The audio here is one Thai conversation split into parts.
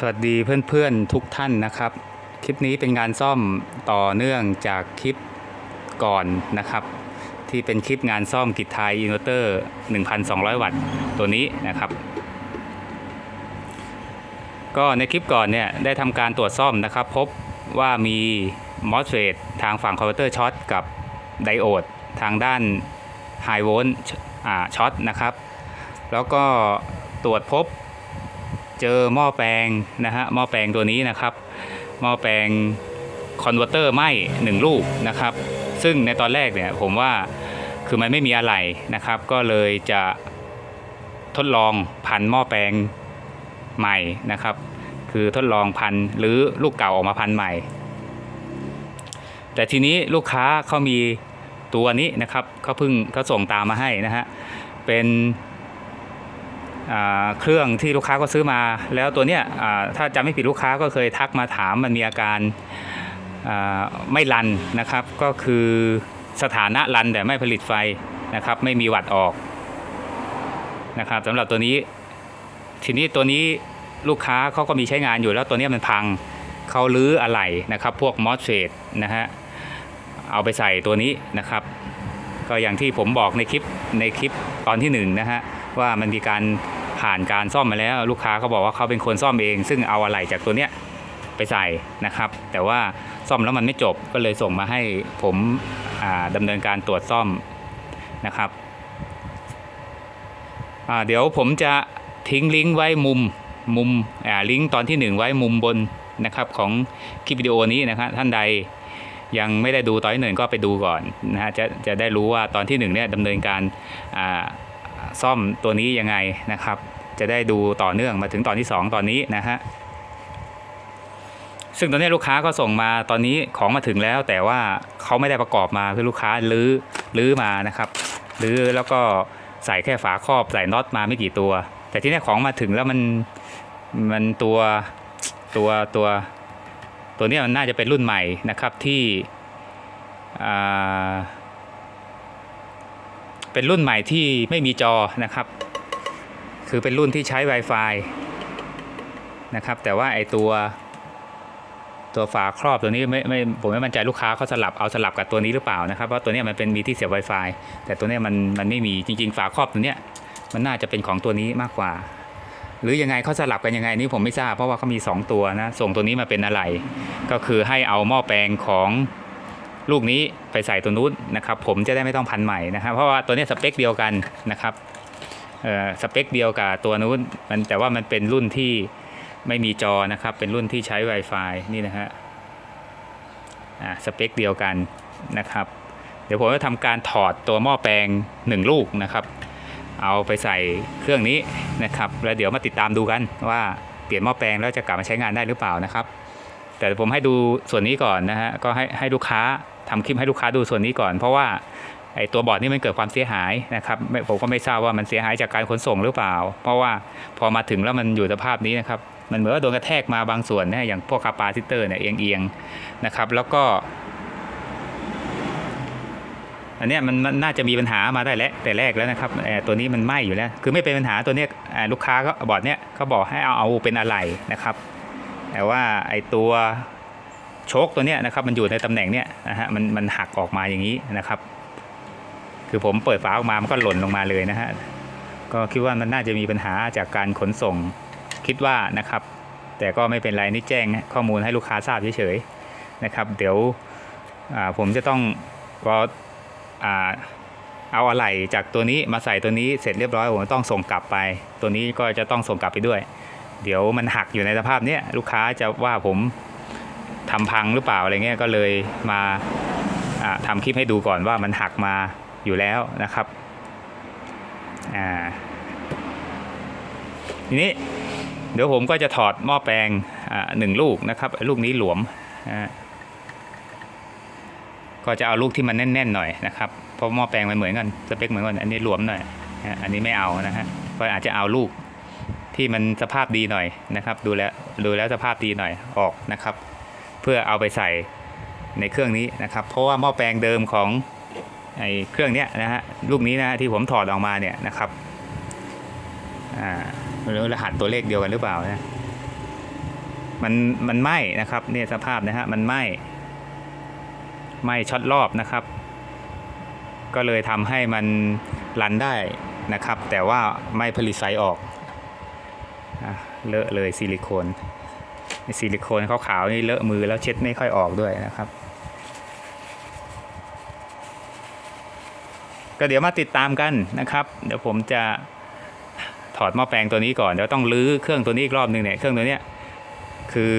สวัสดีเพื่อนๆทุกท่านนะครับ คลิปนี้เป็นงานซ่อมต่อเนื่องจากคลิปก่อนนะครับ ที่เป็นคลิปงานซ่อมกิจไทยอินเวอร์เตอร์ 1,200 วัตต์ตัวนี้นะครับ ก็ในคลิปก่อนเนี่ยได้ทำการตรวจซ่อมนะครับ พบว่ามีมอสเฟตทางฝั่งคอนเวอร์เตอร์ช็อตกับไดโอดทางด้านไฮโวลต์ช็อตนะครับ แล้วก็ตรวจพบ เจอหม้อแปลงนะฮะหม้อแปลงตัวนี้นะครับ หม้อแปลงคอนเวอร์เตอร์ไหมหนึ่งลูกนะครับ ซึ่งในตอนแรกเนี่ยผมว่าคือมันไม่มีอะไรนะครับ ก็เลยจะทดลองพันหม้อแปลงใหม่นะครับ คือทดลองพันหรือลูกเก่าออกมาพันใหม่ แต่ทีนี้ลูกค้าเขามีตัวนี้นะครับเขาเพิ่งเขาส่งตามมาให้นะฮะเป็น เครื่องที่ลูกค้าก็ซื้อมา แล้วตัวเนี้ยถ้าจำไม่ผิดลูกค้าก็เคยทักมาถามมันมีอาการไม่รันนะครับ ก็คือสถานะรันแต่ไม่ผลิตไฟนะครับ ไม่มีวัดออกนะครับสำหรับตัวนี้ ทีนี้ตัวนี้ลูกค้าเขาก็มีใช้งานอยู่แล้วตัวนี้มันพังเขาลื้ออะไหล่นะครับ พวกมอสเฟตนะฮะเอาไปใส่ตัวนี้นะครับ ก็อย่างที่ผมบอกในคลิปในคลิปตอนที่หนึ่งนะฮะว่ามันมีการ ผ่านการซ่อมมาแล้ว ลูกค้าเขาบอกว่าเขาเป็นคนซ่อมเอง ซึ่งเอาอะไหล่จากตัวเนี้ยไปใส่นะครับ แต่ว่าซ่อมแล้วมันไม่จบก็เลยส่งมาให้ผมอ่าดำเนินการตรวจซ่อมนะครับเดี๋ยวผมจะทิ้งลิงก์ไว้มุมมุมลิงก์ตอนที่หนึ่งไว้มุมบนนะครับของคลิปวิดีโอนี้นะครับท่านใดยังไม่ได้ดูตอนที่หนึ่งก็ไปดูก่อนนะฮะจะจะได้รู้ว่าตอนที่หนึ่งเนี่ยดำเนินการอ่า ซ่อมตัวนี้ยังไงนะครับ จะได้ดูต่อเนื่องมาถึงตอนที่ 2 ตอนนี้นะฮะซึ่งตอนนี้ลูกค้าก็ส่งมาตอนนี้ของมาถึงแล้ว แต่ว่าเขาไม่ได้ประกอบมาคือลูกค้าลื้อลื้อมานะครับลื้อแล้วก็ใส่แค่ฝาครอบใส่น็อตมาไม่กี่ตัว แต่ที่นี้ของมาถึงแล้วมันมันตัวตัวตัวตัวนี้มันน่าจะเป็นรุ่นใหม่นะครับที่อ่า เป็นรุ่นใหม่ที่ไม่มีจอนะครับ คือเป็นรุ่นที่ใช้ Wi-Fi นะครับ แต่ว่าไอตัวตัวฝาครอบตัวนี้ไม่ไม่ผมไม่มั่นใจลูกค้าเขาสลับเอาสลับกับตัวนี้หรือเปล่านะครับเพราะตัวนี้มันเป็นมีที่เสียบ Wi-Fi แต่ตัวนี้มันมันไม่มีจริง ๆ ฝาครอบตัวเนี้ยมันน่าจะเป็นของตัวนี้มากกว่า หรือยังไงเขาสลับกันยังไงนี่ผมไม่ทราบเพราะว่าเขามี 2 ตัวนะส่งตัวนี้มาเป็นอะไร ก็คือให้เอาหม้อแปลงของ ลูกนี้ไปใส่ตัวนู้นนะครับ ผมจะได้ไม่ต้องพันใหม่นะครับ เพราะว่าตัวนี้สเปคเดียวกันนะครับเออสเปคเดียวกับตัวนู้นมันแต่ว่ามันเป็นรุ่นที่ไม่มีจอนะครับ เป็นรุ่นที่ใช้ Wi-Fi นี่นะฮะอ่าสเปคเดียวกันนะครับ เดี๋ยวผมจะทำการถอดตัวหม้อแปลง 1 ลูกนะครับ เอาไปใส่เครื่องนี้นะครับ แล้วเดี๋ยวมาติดตามดูกันว่าเปลี่ยนหม้อแปลงแล้วจะกลับมาใช้งานได้หรือเปล่านะครับ แต่ผมให้ดูส่วนนี้ก่อนนะฮะก็ให้ให้ลูกค้า ทำคลิปให้ลูกค้าดูส่วนนี้ก่อน เพราะว่าไอตัวบอร์ดนี่มันเกิดความเสียหายนะครับผมก็ไม่ทราบว่ามันเสียหายจากการขนส่งหรือเปล่า เพราะว่าพอมาถึงแล้วมันอยู่สภาพนี้นะครับมันเหมือนว่าโดนกระแทกมาบางส่วนนะอย่างพวกคาปาซิเตอร์เนี่ยเอียงๆนะครับแล้วก็อันนี้มันน่าจะมีปัญหามาได้แล้วแต่แรกแล้วนะครับเอ่อตัวนี้มันไหม้อยู่แล้ว คือไม่เป็นปัญหาตัวเนี้ยลูกค้าก็บอร์ดเนี้ยเขาบอกให้เอาเอาเป็นอะไรนะครับ แต่ว่าไอตัว โชคตัวเนี้ยนะครับมันอยู่ในตำแหน่งเนี้ยนะฮะมันมันหักออกมาอย่างนี้นะครับ คือผมเปิดฝาออกมามันก็หล่นลงมาเลยนะฮะก็คิดว่ามันน่าจะมีปัญหาจากการขนส่งคิดว่านะครับ แต่ก็ไม่เป็นไรนี่แจ้งข้อมูลให้ลูกค้าทราบเฉยๆนะครับ เดี๋ยวผมจะต้องรอเอาอะไหล่จากตัวนี้มาใส่ตัวนี้เสร็จเรียบร้อยผมต้องส่งกลับไป ตัวนี้ก็จะต้องส่งกลับไปด้วย เดี๋ยวมันหักอยู่ในสภาพเนี้ยลูกค้าจะว่าผม ทำพังหรือเปล่าอะไรเงี้ยก็เลยมาอ่าทำคลิปให้ดูก่อนว่ามันหักมาอยู่แล้วนะครับอ่าทีนี้เดี๋ยวผมก็จะถอดหม้อแปลงอ่าหนึ่งลูกนะครับลูกนี้หลวมอ่าก็จะเอาลูกที่มันแน่นๆหน่อยนะครับเพราะหม้อแปลงมันเหมือนกันสเปคเหมือนกันอันนี้หลวมหน่อยอันนี้ไม่เอานะฮะก็อาจจะเอาลูกที่มันสภาพดีหน่อยนะครับ ดูแลวดูแล้วสภาพดีหน่อยออกนะครับ เพื่อเอาไปใส่ในเครื่องนี้นะครับ เพราะว่าหม้อแปลงเดิมของไอ้เครื่องเนี้ยนะฮะลูกนี้นะฮะที่ผมถอดออกมาเนี่ยนะครับอ่าไม่รู้รหัสตัวเลขเดียวกันหรือเปล่านะมันมันไหม้นะครับเนี่ยสภาพนะฮะมันไหม้ไหม้ช็อตรอบนะครับ ก็เลยทำให้มันรันได้นะครับ แต่ว่าไม่ผลิตไฟออกอะเลอะเลยซิลิโคน ซิลิโคนขาวๆนี่เลอะมือแล้วเช็ดไม่ค่อยออกด้วยนะครับ ก็เดี๋ยวมาติดตามกันนะครับ เดี๋ยวผมจะถอดหม้อแปลงตัวนี้ก่อนเดี๋ยวต้องลื้อเครื่องตัวนี้อีกรอบหนึ่งเนี่ยเครื่องตัวเนี้ยคือ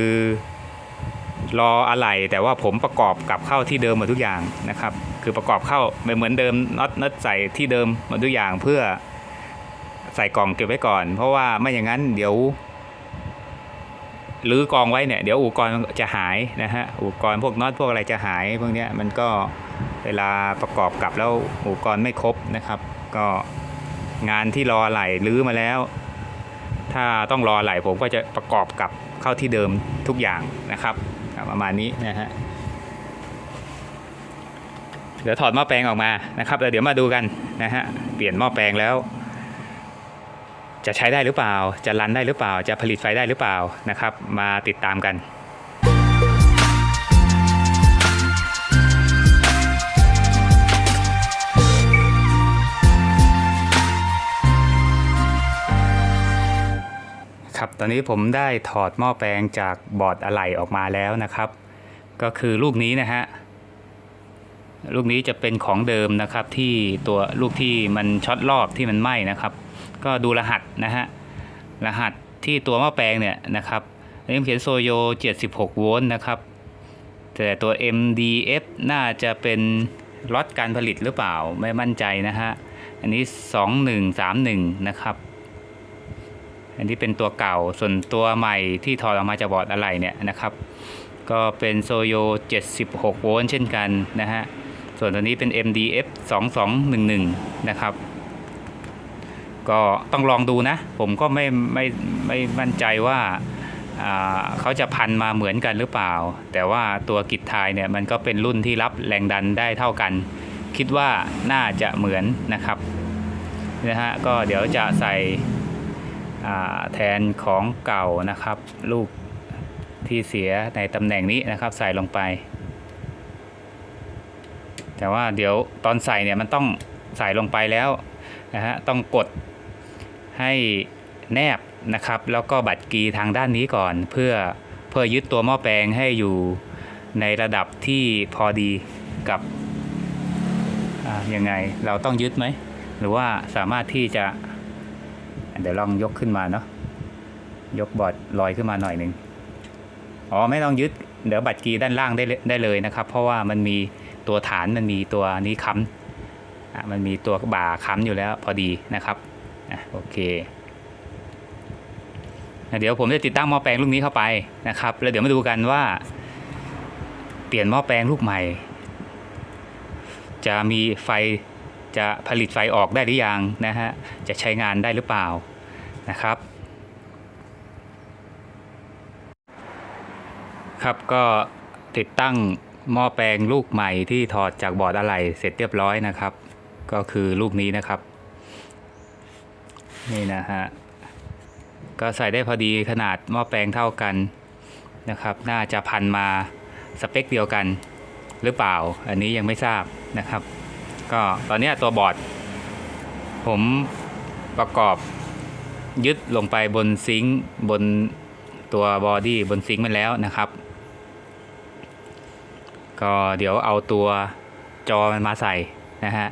รออะไหล่แต่ว่าผมประกอบกลับเข้าที่เดิมหมดทุกอย่างนะครับ คือประกอบเข้าไม่เหมือนเดิมน็อตน็อตใส่ที่เดิมหมดทุกอย่างเพื่อใส่กล่องเก็บไว้ก่อน เพราะว่าไม่อย่างนั้นเดี๋ยว ลื้อกองไว้เนี่ยเดี๋ยวอุปกรณ์จะหายนะฮะอุปกรณ์พวกน็อตพวกอะไรจะหายพวกเนี้ยมันก็เวลาประกอบกลับแล้วอุปกรณ์ไม่ครบนะครับ ก็งานที่รอไหล่ลื้อมาแล้ว ถ้าต้องรอไหลผมก็จะประกอบกลับเข้าที่เดิมทุกอย่างนะครับประมาณนี้นะฮะเดี๋ยวถอดหม้อแปลงออกมานะครับแล้วเดี๋ยวมาดูกันนะฮะเปลี่ยนหม้อแปลงแล้ว จะใช้ได้หรือเปล่า จะรันได้หรือเปล่า จะผลิตไฟได้หรือเปล่านะครับ มาติดตามกันครับตอนนี้ผมได้ถอดหม้อแปลงจากบอร์ดอะไหล่ออกมาแล้วนะครับ ก็คือลูกนี้นะฮะลูกนี้จะเป็นของเดิมนะครับที่ตัวลูกที่มันช็อตรอบที่มันไหม้นะครับ ก็ดูรหัสนะฮะ รหัสที่ตัวหม้อแปลงเนี่ยนะครับอันนี้เขียนโซโย 76 โวลต์นะครับ แต่ตัว MDF น่าจะเป็นล็อตการผลิตหรือเปล่าไม่มั่นใจนะฮะ อันนี้ 2131 นะครับ อันนี้เป็นตัวเก่าส่วนตัวใหม่ที่ถอดออกมาจากบอร์ดอะไรเนี่ยนะครับ ก็เป็นโซโย 76 โวลต์เช่นกันนะฮะ ส่วนตัวนี้เป็น MDF 2211 นะครับ ก็ต้องลองดูนะ ผมก็ไม่ไม่ไม่มั่นใจว่าเขาจะพันมาเหมือนกันหรือเปล่า แต่ว่าตัวกิจทายเนี่ยมันก็เป็นรุ่นที่รับแรงดันได้เท่ากัน คิดว่าน่าจะเหมือนนะครับนะฮะก็เดี๋ยวจะใส่แทนของเก่านะครับ ลูกที่เสียในตำแหน่งนี้นะครับใส่ลงไป แต่ว่าเดี๋ยวตอนใส่เนี่ยมันต้องใส่ลงไปแล้วนะฮะต้องกด ให้แนบนะครับ แล้วก็บัตรกีทางด้านนี้ก่อน เพื่อเพื่อยึดตัวหม้อแปลงให้อยู่ในระดับที่พอดีกับอ่ายังไงเราต้องยึดไหม หรือว่าสามารถที่จะ เดี๋ยวลองยกขึ้นมาเนาะยกบอร์ดลอยขึ้นมาหน่อยหนึ่งอ๋อไม่ต้องยึดเดี๋ยวบัตรกีด้านล่างได้ได้เลยนะครับ เพราะว่ามันมีตัวฐานมันมีตัวนี้ค้ำมันมีตัวบ่าค้ำอยู่แล้วพอดีนะครับ อะโอเคเดี๋ยวผมจะติดตั้งหม้อแปลงลูกนี้เข้าไปนะครับ แล้วเดี๋ยวมาดูกันว่า เปลี่ยนหม้อแปลงลูกใหม่ จะมีไฟจะผลิตไฟออกได้หรือยังนะฮะจะใช้งานได้หรือเปล่านะครับ ครับก็ติดตั้งหม้อแปลงลูกใหม่ที่ถอดจากบอร์ดอะไหล่เสร็จเรียบร้อยนะครับ ก็คือลูกนี้นะครับ นี่นะฮะ ก็ใส่ได้พอดีขนาดหม้อแปลงเท่ากันนะครับ น่าจะพันมาสเปคเดียวกันหรือเปล่า อันนี้ยังไม่ทราบนะครับ ก็ตอนนี้ตัวบอร์ด ผมประกอบยึดลงไปบนซิงค์บนตัวบอดี้บนซิงค์มันแล้วนะครับ ก็เดี๋ยวเอาตัวจอมันมาใส่นะฮะ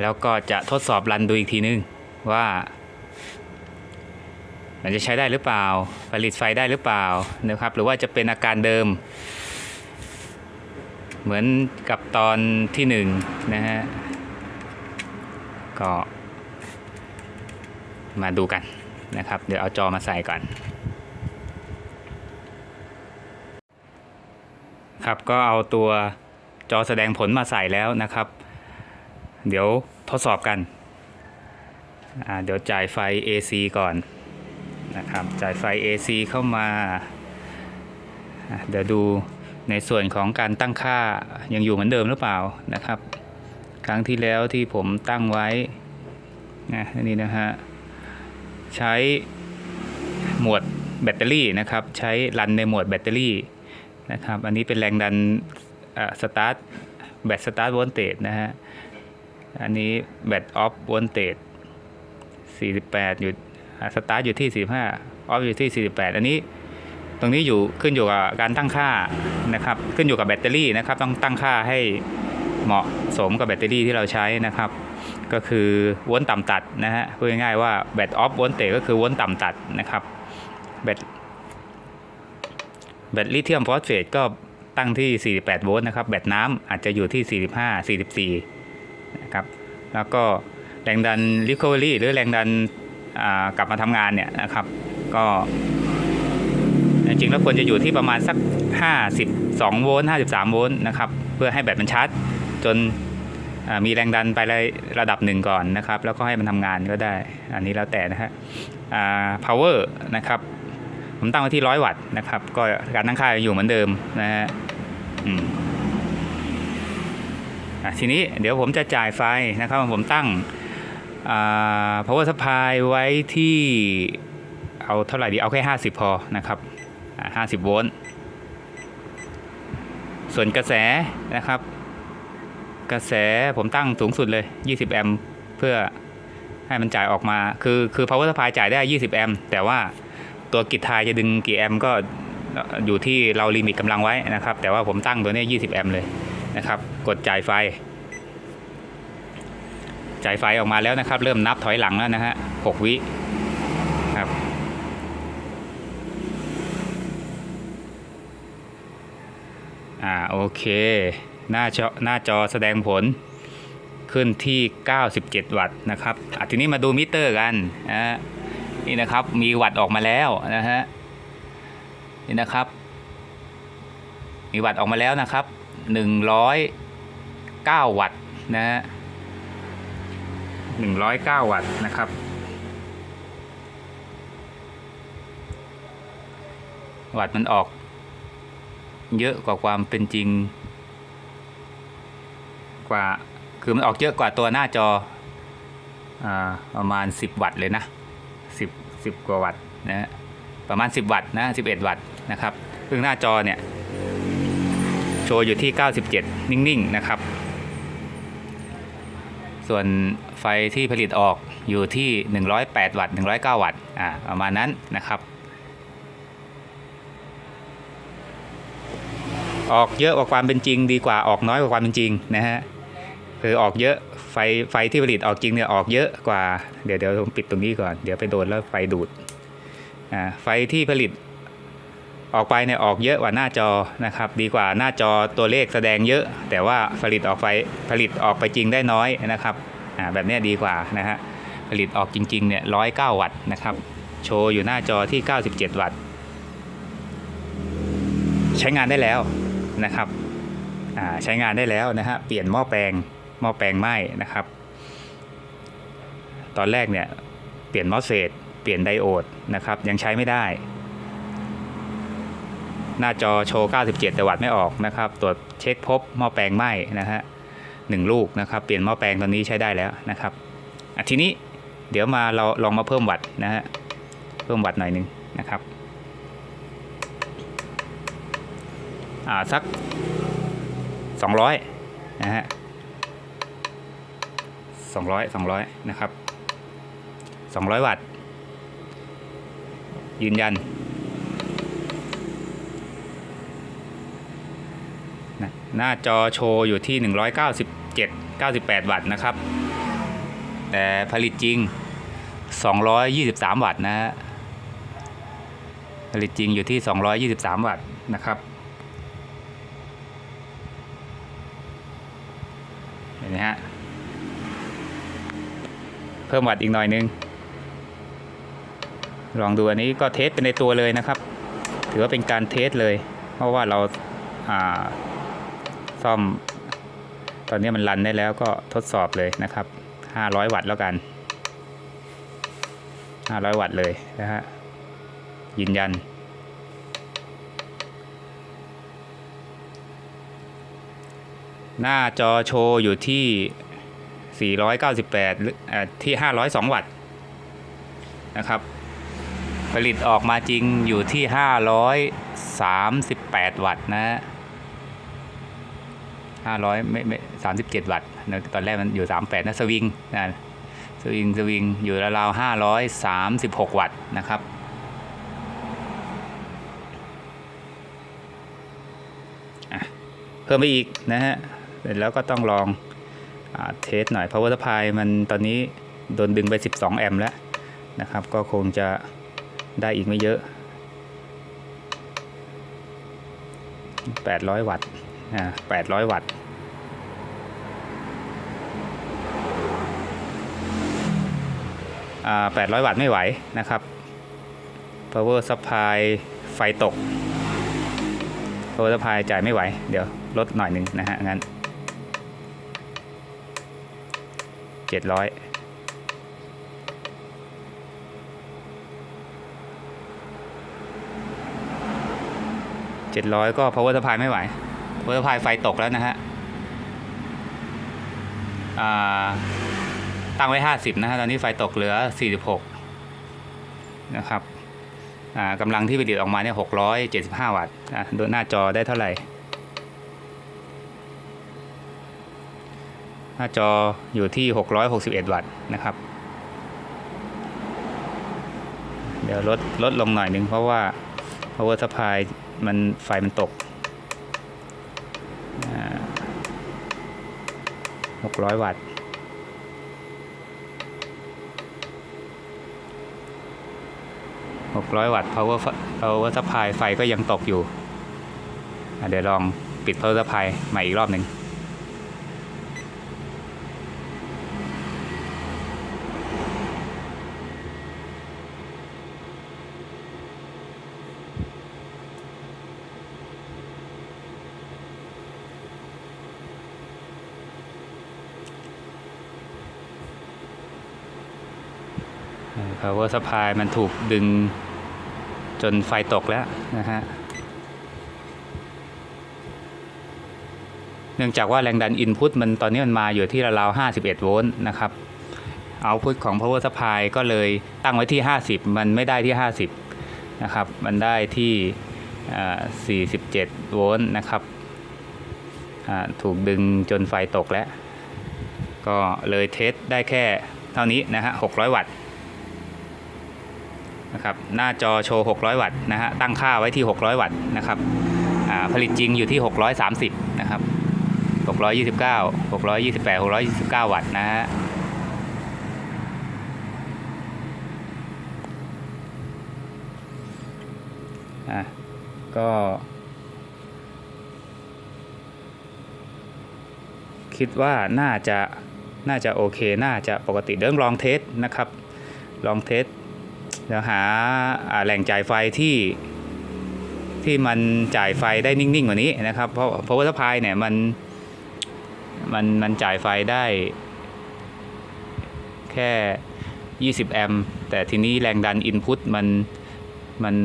แล้วก็จะทดสอบรันดูอีกทีนึงว่า มันจะใช้ได้หรือเปล่า ผลิตไฟได้หรือเปล่านะครับ หรือว่าจะเป็นอาการเดิม เหมือนกับตอนที่หนึ่งนะฮะก็มาดูกันนะครับ เดี๋ยวเอาจอมาใส่ก่อน ครับก็เอาตัวจอแสดงผลมาใส่แล้วนะครับ เดี๋ยวทดสอบกันอ่าเดี๋ยวจ่ายไฟ AC ก่อน นะครับจ่ายไฟ AC เข้ามาเดี๋ยวดูในส่วนของการตั้งค่ายังอยู่เหมือนเดิมหรือเปล่านะครับ ครั้งที่แล้วที่ผมตั้งไว้นะนี่นะฮะใช้หมวดแบตเตอรี่นะครับ ใช้รันในโหมดแบตเตอรี่นะครับ อันนี้เป็นแรงดันสตาร์ทแบตสตาร์ทโวลเตจนะฮะอันนี้แบตออฟโวลเตจ48อยู่ สตาร์ทอยู่ที่ 45ออฟอยู่ที่ 48 อันนี้ตรงนี้อยู่ขึ้นอยู่กับการตั้งค่านะครับ ขึ้นอยู่กับแบตเตอรี่นะครับ ต้องตั้งค่าให้เหมาะสมกับแบตเตอรี่ที่เราใช้นะครับ ก็คือวลต์ต่ำตัดนะฮะพูดง่ายๆว่าแบตออฟโวลเตจก็คือวลต์ต่ำตัดนะครับแบตแบตลิเธียมฟอสเฟตก็ตั้งที่ 48 โวลต์นะครับ แบตน้ำอาจจะอยู่ที่ 45 44 นะครับ แล้วก็แรงดัน recovery หรือแรงดัน กลับมาทำงานเนี่ยนะครับ ก็จริงแล้วควรจะอยู่ที่ประมาณสัก 52 โวลต์ 53 โวลต์นะครับ เพื่อให้แบตมันชาร์จจนมีแรงดันไประระดับหนึ่งก่อนนะครับ แล้วก็ให้มันทำงานก็ได้ อันนี้แล้วแต่นะฮะ power นะครับ ผมตั้งไว้ที่ร้อยวัตต์นะครับ ก็การตั้งค่ายอยู่เหมือนเดิมนะฮะทีนี้เดี๋ยวผมจะจ่ายไฟนะครับ ผมตั้ง power supply ไว้ที่เอาเท่าไหร่ดี เอาแค่ 50 พอนะครับอ่า50 โวลต์ ส่วนกระแสนะครับ กระแสผมตั้งสูงสุดเลย 20 แอมป์เพื่อให้มันจ่ายออกมา คือคือ power supply จ่ายได้ 20 แอมป์แต่ว่าตัวกิจทายจะดึงกี่แอมป์ก็อยู่ที่เราลิมิตกำลังไว้นะครับ แต่ว่าผมตั้งตัวนี้ 20 แอมป์เลยนะครับ กดจ่ายไฟ จ่ายไฟออกมาแล้วนะครับ เริ่มนับถอยหลังแล้วนะฮะ6วิครับอ่าโอเคหน้าจอหน้าจอแสดงผลขึ้นที่ 97 วัตต์นะครับอะทีนี้มาดูมิเตอร์กันนะนี่นะครับมีวัตต์ออกมาแล้วนะฮะนี่นะครับ มีวัตต์ออกมาแล้วนะครับ 109 วัตต์นะฮะ 109 วัตต์นะครับ วัตต์มันออก เยอะกว่าความเป็นจริง กว่าคือมันออกเยอะกว่าตัวหน้าจออ่าประมาณ 10 วัตต์เลยนะ 10 10 กว่าวัตต์นะฮะประมาณ 10 วัตต์นะ11 วัตต์นะครับซึ่งหน้าจอเนี่ยโชว์อยู่ที่ 97 นิ่งๆนะครับ ส่วนไฟที่ผลิตออกอยู่ที่ 108 วัตต์ 109 วัตต์อ่าประมาณนั้นนะครับ ออกเยอะกว่าความเป็นจริงดีกว่าออกน้อยกว่าความเป็นจริงนะฮะคือออกเยอะไฟไฟที่ผลิตออกจริงเนี่ยออกเยอะกว่าเดี๋ยวเดี๋ยวผมปิดตรงนี้ก่อนเดี๋ยวไปโดนแล้วไฟดูดอ่าไฟที่ผลิต ออกไปเนี่ยออกเยอะกว่าหน้าจอนะครับ ดีกว่าหน้าจอตัวเลขแสดงเยอะ แต่ว่าผลิตออกไฟผลิตออกไปจริงได้น้อยนะครับอ่าแบบนี้ดีกว่านะฮะผลิตออกจริงๆเนี่ยร้อยเก้าวัตต์นะครับ โชว์อยู่หน้าจอที่ 97 วัตต์ ใช้งานได้แล้วนะครับอ่าใช้งานได้แล้วนะฮะเปลี่ยนหม้อแปลงหม้อแปลงไหม้นะครับ ตอนแรกเนี่ยเปลี่ยนมอสเฟตเปลี่ยนไดโอดนะครับยังใช้ไม่ได้ หน้าจอโชว์ 97 แต่วัตต์ไม่ออกนะครับ ตรวจเช็คพบหม้อแปลงไหม้นะฮะหนึ่งลูกนะครับ เปลี่ยนหม้อแปลงตอนนี้ใช้ได้แล้วนะครับทีนี้เดี๋ยวมาเราลองมาเพิ่มวัตต์นะฮะ เพิ่มวัตต์หน่อยหนึงนะครับ อ่าสัก 200 นะฮะ200 200 นะครับ 200 วัตต์ ยืนยัน นะหน้าจอโชว์อยู่ที่ 197 98 วัตต์นะครับ แต่ผลิตจริง 223 วัตต์นะฮะผลิตจริงอยู่ที่ 223 วัตต์นะครับเห็นไหมฮะ เพิ่มวัตต์อีกหน่อยนึง ลองดูอันนี้ก็เทสเป็นในตัวเลยนะครับ ถือว่าเป็นการเทสเลย เพราะว่าเราอ่า ซ่อม ตอนนี้มันรันได้แล้วก็ทดสอบเลยนะครับ 500 วัตต์แล้วกัน 500 วัตต์เลยนะฮะยืนยัน หน้าจอโชว์อยู่ที่ 498หรือเอ่อที่ 502 วัตต์นะครับ ผลิตออกมาจริงอยู่ที่ 538 วัตต์นะฮะ 500ไม่ไม่37วัตต์นะตอนแรกมันอยู่ 38นะสวิงนะสวิงสวิงอยู่ราวๆ536 วัตต์นะครับเพิ่มไปอีกนะฮะเสร็จแล้วก็ต้องลองอเทสหน่อย power supply มันตอนนี้โดนดึงไป 12 แอมป์แล้วนะครับ ก็คงจะได้อีกไม่เยอะ 800 วัตต์ อ่า800วัตต์อ่า800วัตต์ไม่ไหวนะครับ power supply ไฟตก power supply จ่ายไม่ไหว เดี๋ยวลดหน่อยหนึ่งนะฮะ งั้น700 700ก็ power supply ไม่ไหว power supply ไฟตกแล้วนะฮะตั้งไว้ 50 นะฮะ ตอนนี้ไฟตกเหลือ 46 นะครับกำลังที่ผลิตออกมาเนี่ย675 วัตต์ดูหน้าจอได้เท่าไหร่ หน้าจออยู่ที่ 661 วัตต์นะครับ เดี๋ยวลดลดลงหน่อยนึงเพราะว่า power supply มันไฟมันตก 600 วัตต์ 600 วัตต์ power power supply ไฟก็ยังตกอยู่ เดี๋ยวลองปิด power supply ใหม่อีกรอบหนึ่ง power supply มันถูกดึงจนไฟตกแล้วนะฮะ เนื่องจากว่าแรงดัน input มันตอนนี้มันมาอยู่ที่ราวๆ51 โวลต์นะครับ output ของ power supply ก็เลยตั้งไว้ที่ 50 มันไม่ได้ที่ 50 นะครับ มันได้ที่อ่า47 โวลต์นะครับถูกดึงจนไฟตกแล้ว ก็เลยเทสได้แค่เท่านี้นะฮะ 600 วัตต์ นะครับหน้าจอโชว์ 600 วัตต์นะฮะตั้งค่าไว้ที่ 600 วัตต์นะครับผลิตจริงอยู่ที่ 630 นะครับ 629 628 629 วัตต์นะฮะอะก็คิดว่าน่าจะน่าจะโอเค น่าจะปกติเดี๋ยวลองเทสนะครับ ลองเทส เดี๋ยวหาแหล่งจ่ายไฟที่ที่มันจ่ายไฟได้นิ่งๆกว่านี้นะครับ เพราะเพราะว่าสพายเนี่ยมันมันมันจ่ายไฟได้แค่ 20 แอมป์แต่ทีนี้แรงดันอินพุตมันมัน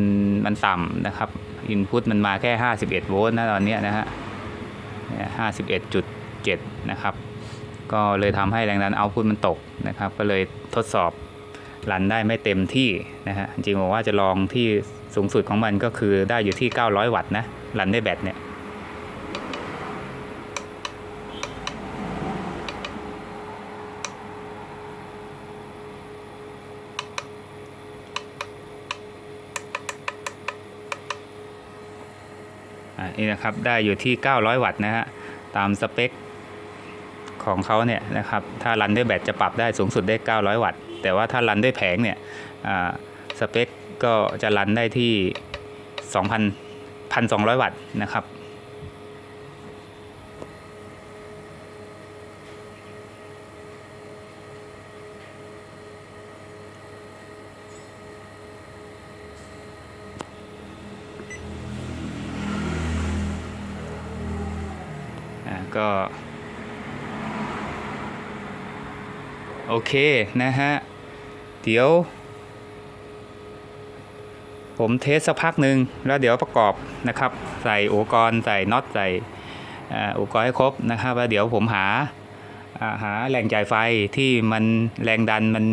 มันต่ำนะครับอินพุตมันมาแค่ 51 โวลต์นะตอนเนี้ยนะฮะเนี่ย51.7 นะครับ ก็เลยทำให้แรงดันเอาพุตมันตกนะครับ ก็เลยทดสอบ รันได้ไม่เต็มที่นะฮะจริงบอกว่าจะลองที่สูงสุดของมันก็คือได้อยู่ที่ 900 วัตต์นะรันได้แบตเนี่ยอ่านี่นะครับได้อยู่ที่ 900 วัตต์นะฮะตามสเปคของเขาเนี่ยนะครับถ้ารันด้วยแบตจะปรับได้สูงสุดได้ 900 วัตต์ แต่ว่าถ้ารันด้วยแผงเนี่ยอ่าสเปคก็จะรันได้ที่ 2,000 1,200 วัตต์นะครับอ่าก็ โอเค นะฮะ เดี๋ยว ผมเทสสักพักหนึ่งแล้วเดี๋ยวประกอบนะครับ ใส่อุปกรณ์ใส่น็อตใส่อุปกรณ์ให้ครบนะครับแล้วเดี๋ยวผมหาหาแหล่งจ่ายไฟที่มันแรงดันมัน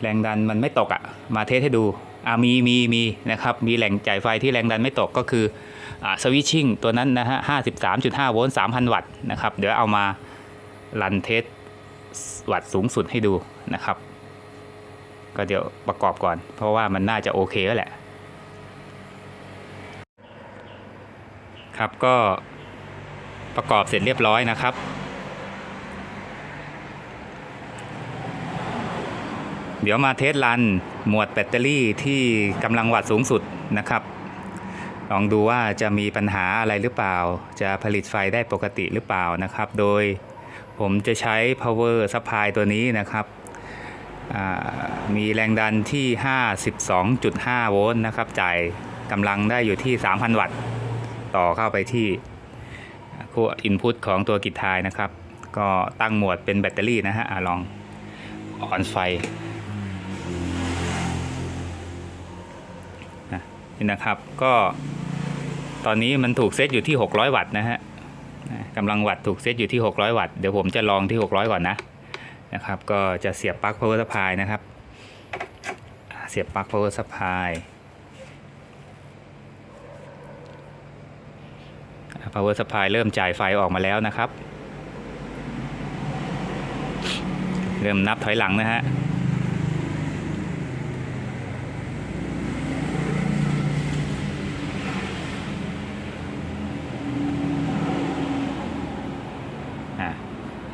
แรงดันมันไม่ตกอะ่ะ มาเทสให้ดูอ่ามีมีมีนะครับมีแหล่งจ่ายไฟที่แรงดันไม่ตกก็คืออ่าสวิตชิ่งตัวนั้นนะฮะ53.5โวลต์3,000วัตต์นะครับ เดี๋ยวเอามารันเทสวัตต์สูงสุดให้ดู นะครับ ก็เดี๋ยวประกอบก่อน เพราะว่ามันน่าจะโอเคแล้วแหละ ครับก็ประกอบเสร็จเรียบร้อยนะครับ เดี๋ยวมาเทสรันหมวดแบตเตอรี่ที่กำลังวัตต์สูงสุดนะครับลองดูว่าจะมีปัญหาอะไรหรือเปล่า จะผลิตไฟได้ปกติหรือเปล่านะครับ โดยผมจะใช้ power supply ตัวนี้นะครับ มีแรงดันที่ 52.5 โวลต์นะครับ จ่ายกำลังได้อยู่ที่ 3,000 วัตต์ ต่อเข้าไปที่ขั้วอินพุตของตัวกิจทายนะครับ ก็ตั้งโหมดเป็นแบตเตอรี่นะฮะอะลองออนไฟนี่นะครับก็ตอนนี้มันถูกเซตอยู่ที่ 600 วัตต์นะฮะกำลังวัตต์ถูกเซตอยู่ที่ 600 วัตต์ เดี๋ยวผมจะลองที่ 600 ก่อนนะ นะครับ ก็จะเสียบปลั๊ก power supply นะครับ เสียบปลั๊ก power supply power supply เริ่มจ่ายไฟออกมาแล้วนะครับ เริ่มนับถอยหลังนะฮะ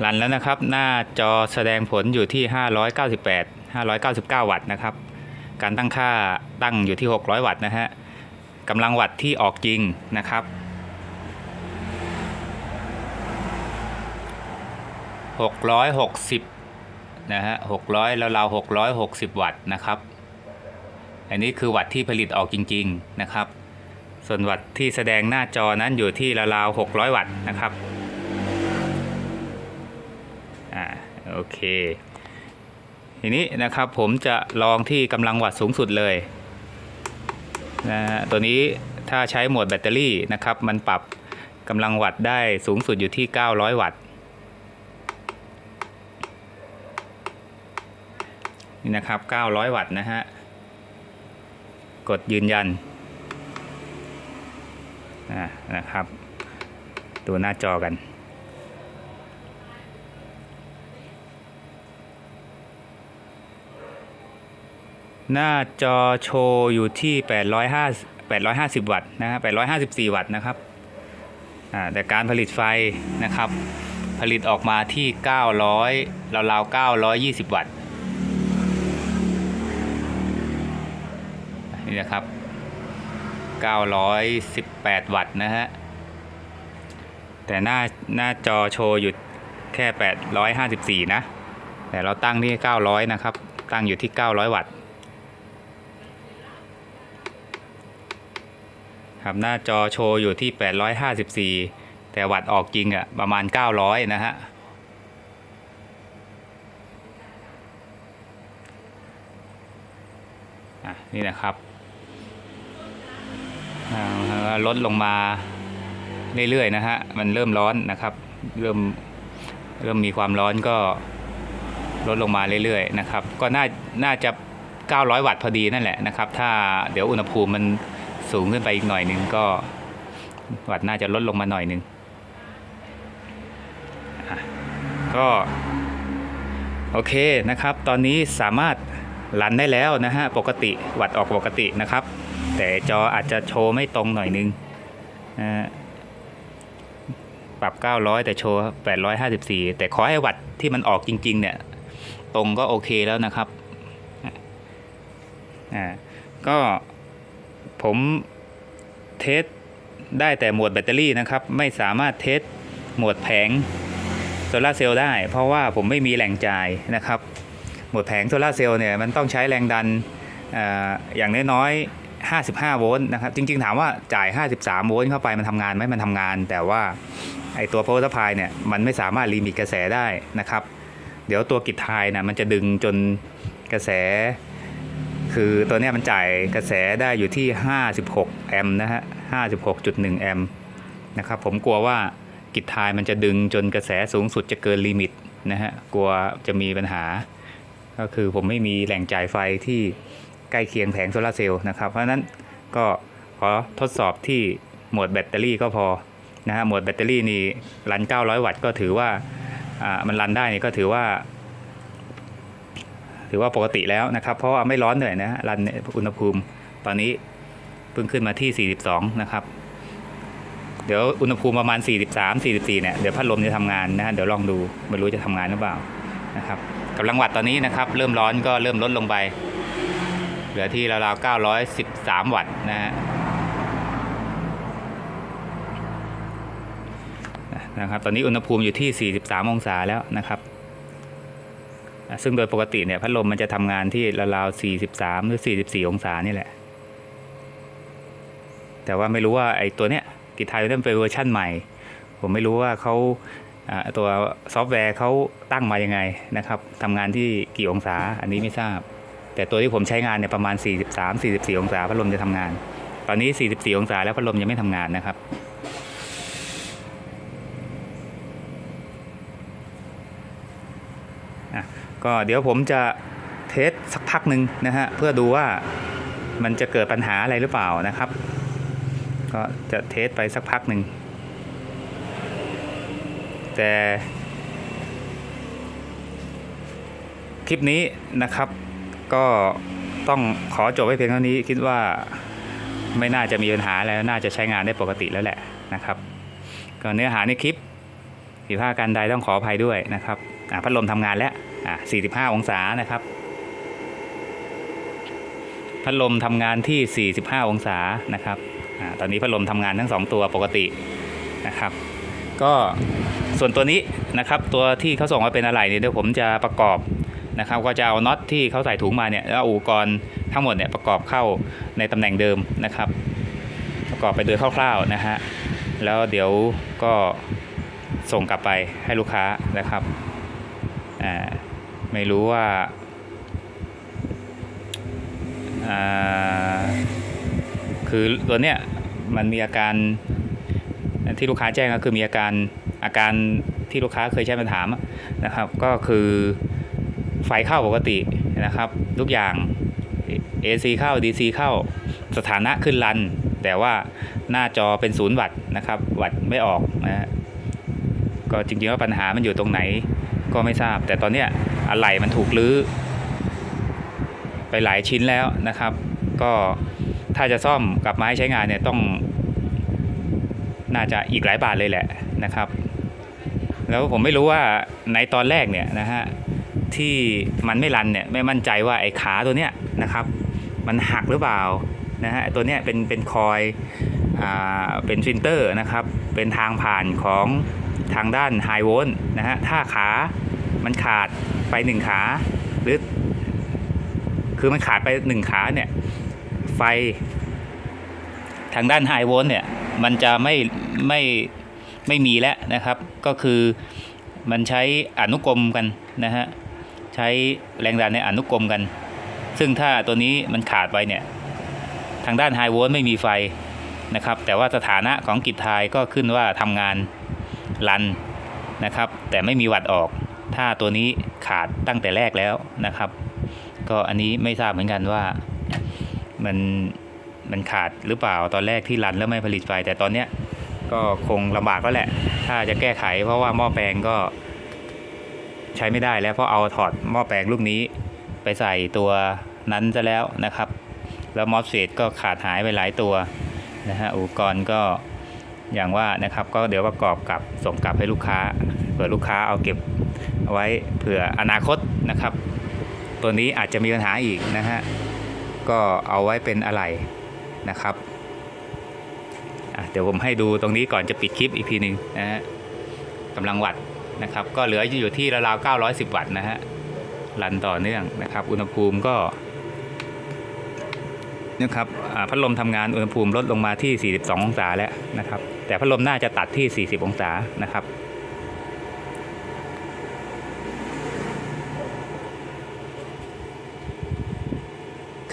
รันแล้วนะครับ หน้าจอแสดงผลอยู่ที่ 598 599 วัตต์นะครับ การตั้งค่าตั้งอยู่ที่ 600 วัตต์นะฮะกำลังวัตต์ที่ออกจริงนะครับ 660 นะฮะ 600 แล้วเรา660 วัตต์นะครับ อันนี้คือวัตต์ที่ผลิตออกจริง ๆ นะครับ ส่วนวัตต์ที่แสดงหน้าจอนั้นอยู่ที่ราวๆ600 วัตต์นะครับ โอเค ทีนี้นะครับผมจะลองที่กำลังวัตต์สูงสุดเลยนะตัวนี้ถ้าใช้โหมดแบตเตอรี่นะครับ มันปรับกำลังวัตต์ได้สูงสุดอยู่ที่ 900 วัตต์นี่นะครับ 900 วัตต์นะฮะ กดยืนยันนะครับ ดูหน้าจอกัน หน้าจอโชว์อยู่ที่850 850 วัตต์นะฮะ854 วัตต์นะครับแต่การผลิตไฟนะครับ ผลิตออกมาที่ 900ราวๆ920 วัตต์นี่นะครับ 918 วัตต์นะฮะ แต่หน้าหน้าจอโชว์อยู่แค่ 854 นะ แต่เราตั้งที่ 900 นะครับ ตั้งอยู่ที่ 900 วัตต์ ครับหน้าจอโชว์อยู่ที่ 854 แต่วัตต์ออกจริงอะประมาณ 900 นะฮะนี่นะครับลดลงมาเรื่อยๆนะฮะ มันเริ่มร้อนนะครับ เริ่มเริ่มมีความร้อนก็ลดลงมาเรื่อยๆนะครับ ก็น่าน่าจะ 900 วัตต์พอดีนั่นแหละนะครับ ถ้าเดี๋ยวอุณหภูมิมัน สูงขึ้นไปอีกหน่อยหนึ่งก็วัตต์น่าจะลดลงมาหน่อยหนึ่งก็โอเคนะครับ ตอนนี้สามารถรันได้แล้วนะฮะปกติวัดออกปกตินะครับ แต่จออาจจะโชว์ไม่ตรงหน่อยนึงปรับ 900 แต่โชว์ 854 แต่ขอให้วัดที่มันออกจริง ๆ เนี่ย ตรงก็โอเคแล้วนะครับ อ่า ก็ ผมเทสได้แต่หมวดแบตเตอรี่นะครับ ไม่สามารถเทสหมวดแผงโซลาเซลล์ได้ เพราะว่าผมไม่มีแหล่งจ่ายนะครับ หมวดแผงโซลาเซลล์เนี่ยมันต้องใช้แรงดันออย่างน้อยๆ 55 โวลต์นะครับ จริงๆ ถามว่าจ่าย 53 โวลต์เข้าไปมันทำงานไหมมันทำงาน แต่ว่าไอตัว power supply เนี่ยมันไม่สามารถลิมิตกระแสได้นะครับ เดี๋ยวตัวกิจทายนะมันจะดึงจนกระแส คือตัวนี้มันจ่ายกระแสได้อยู่ที่ 56 แอมป์นะฮะ 56.1 แอมป์นะครับผมกลัวว่ากิจทายมันจะดึงจนกระแสสูงสุดจะเกินลิมิตนะฮะ กลัวจะมีปัญหา ก็คือผมไม่มีแหล่งจ่ายไฟที่ใกล้เคียงแผงโซลาเซลล์นะครับ เพราะนั้นก็ขอทดสอบที่โหมดแบตเตอรี่ก็พอนะฮะโหมดแบตเตอรี่นี่รัน 900 วัตต์ก็ถือว่าอ่ามันรันได้นี่ก็ถือว่า ถือว่าปกติแล้วนะครับ เพราะว่าไม่ร้อนเลยนะรันอุณหภูมิ ตอนนี้เพิ่งขึ้นมาที่ 42 นะครับ เดี๋ยวอุณหภูมิประมาณ 43 44 เนี่ย เดี๋ยวพัดลมจะทำงานนะฮะเดี๋ยวลองดูไม่รู้จะทำงานหรือเปล่านะครับกำลังวัตต์ตอนนี้นะครับ เริ่มร้อนก็เริ่มลดลงไป เหลือที่ราวๆ913 วัตต์นะฮะนะครับตอนนี้อุณหภูมิอยู่ที่ 43 องศาแล้วนะครับ ซึ่งโดยปกติเนี่ยพัดลมมันจะทำงานที่ราวๆ43 หรือ 44 องศานี่แหละ แต่ว่าไม่รู้ว่าไอ้ตัวเนี้ยกิไทยเริ่มเป็นเวอร์ชั่นใหม่ ผมไม่รู้ว่าเขาอ่าตัวซอฟต์แวร์เขาตั้งมายังไงนะครับทำงานที่กี่องศาอันนี้ไม่ทราบ แต่ตัวที่ผมใช้งานเนี่ยประมาณ 43 44 องศาพัดลมจะทำงาน ตอนนี้ 44 องศาแล้วพัดลมยังไม่ทำงานนะครับ อะ ก็เดี๋ยวผมจะเทสสักพักหนึ่งนะฮะเพื่อดูว่ามันจะเกิดปัญหาอะไรหรือเปล่านะครับ ก็จะเทสไปสักพักหนึ่งแต่คลิปนี้นะครับก็ต้องขอจบไว้เพียงเท่านี้คิดว่าไม่น่าจะมีปัญหาแล้วน่าจะใช้งานได้ปกติแล้วแหละนะครับก็เนื้อหาในคลิปผิดพลาดการใดต้องขออภัยด้วยนะครับพัดลมทำงานแล้ว อะ45 องศานะครับ พัดลมทำงานที่ 45 องศานะครับอาตอนนี้พัดลมทำงานทั้ง 2 ตัวปกตินะครับ ก็ส่วนตัวนี้นะครับตัวที่เขาส่งมาเป็นอะไรเนี่ยเดี๋ยวผมจะประกอบนะครับก็จะเอาน็อตที่เขาใส่ถุงมาเนี่ยแล้วอุปกรณ์ทั้งหมดเนี่ยประกอบเข้าในตำแหน่งเดิมนะครับ ประกอบไปโดยคร่าวๆนะฮะแล้วเดี๋ยวก็ส่งกลับไปให้ลูกค้านะครับอ่า ไม่รู้ว่าคือตัวเนี้ยมันมีอาการที่ลูกค้าแจ้งก็คือมีอาการอาการที่ลูกค้าเคยใช้มาถามนะครับ ก็คือไฟเข้าปกตินะครับทุกอย่าง AC เข้า DC เข้าสถานะขึ้นรัน แต่ว่าหน้าจอเป็นศูนย์วัตต์นะครับวัตต์ไม่ออกนะฮะก็จริงๆว่าปัญหามันอยู่ตรงไหนก็ไม่ทราบ แต่ตอนเนี้ย อะไหล่มันถูกลื้อไปหลายชิ้นแล้วนะครับ ก็ถ้าจะซ่อมกลับมาให้ใช้งานเนี่ยต้อง น่าจะอีกหลายบาทเลยแหละนะครับ แล้วผมไม่รู้ว่าในตอนแรกเนี่ยนะฮะที่มันไม่รันเนี่ยไม่มั่นใจว่าไอ้ขาตัวเนี้ยนะครับ มันหักหรือเปล่านะฮะตัวเนี้ยเป็นเป็นคอยอ่าเป็นฟิลเตอร์นะครับ เป็นทางผ่านของทางด้านไฮโวลต์นะฮะถ้าขา มันขาดไปหนึ่งขาหรือ คือมันขาดไปหนึ่งขาเนี่ย ไฟทางด้านไฮโวลต์เนี่ย มันจะไม่ไม่ไม่มีแล้วนะครับ ก็คือมันใช้อนุกรมกันนะฮะใช้แรงดันในอนุกรมกัน ซึ่งถ้าตัวนี้มันขาดไปเนี่ย ทางด้านไฮโวลต์ไม่มีไฟนะครับ แต่ว่าสถานะของกิจทายก็ขึ้นว่าทำงานรันนะครับ แต่ไม่มีวัดออก ถ้าตัวนี้ขาดตั้งแต่แรกแล้วนะครับ ก็อันนี้ไม่ทราบเหมือนกันว่ามันมันขาดหรือเปล่าตอนแรกที่รันแล้วไม่ผลิตไฟ แต่ตอนเนี้ยก็คงลำบากก็แหละ ถ้าจะแก้ไขเพราะว่าหม้อแปลงก็ใช้ไม่ได้แล้วเพราะเอาถอดหม้อแปลงลูกนี้ไปใส่ตัวนั้นซะแล้วนะครับ แล้วมอสเฟตก็ขาดหายไปหลายตัวนะฮะอุปกรณ์ก็อย่างว่านะครับ ก็เดี๋ยวประกอบกับส่งกลับให้ลูกค้าเผื่อลูกค้าเอาเก็บ ไว้เผื่ออนาคตนะครับ ตัวนี้อาจจะมีปัญหาอีกนะฮะก็เอาไว้เป็นอะไรนะครับเดี๋ยวผมให้ดูตรงนี้ก่อนจะปิดคลิปอีกทีหนึ่งนะฮะกำลังวัดนะครับ ก็เหลืออยู่ที่ราวๆ910 วัตต์นะฮะรันต่อเนื่องนะครับ อุณหภูมิก็นี่ยครับพัดลมทำงานอุณหภูมิลดลงมาที่ 42 องศาแล้วนะครับ แต่พัดลมน่าจะตัดที่ 40 องศานะครับ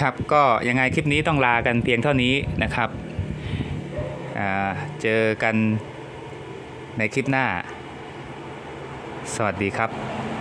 ครับก็ยังไงคลิปนี้ต้องลากันเพียงเท่านี้นะครับเจอกันในคลิปหน้า สวัสดีครับ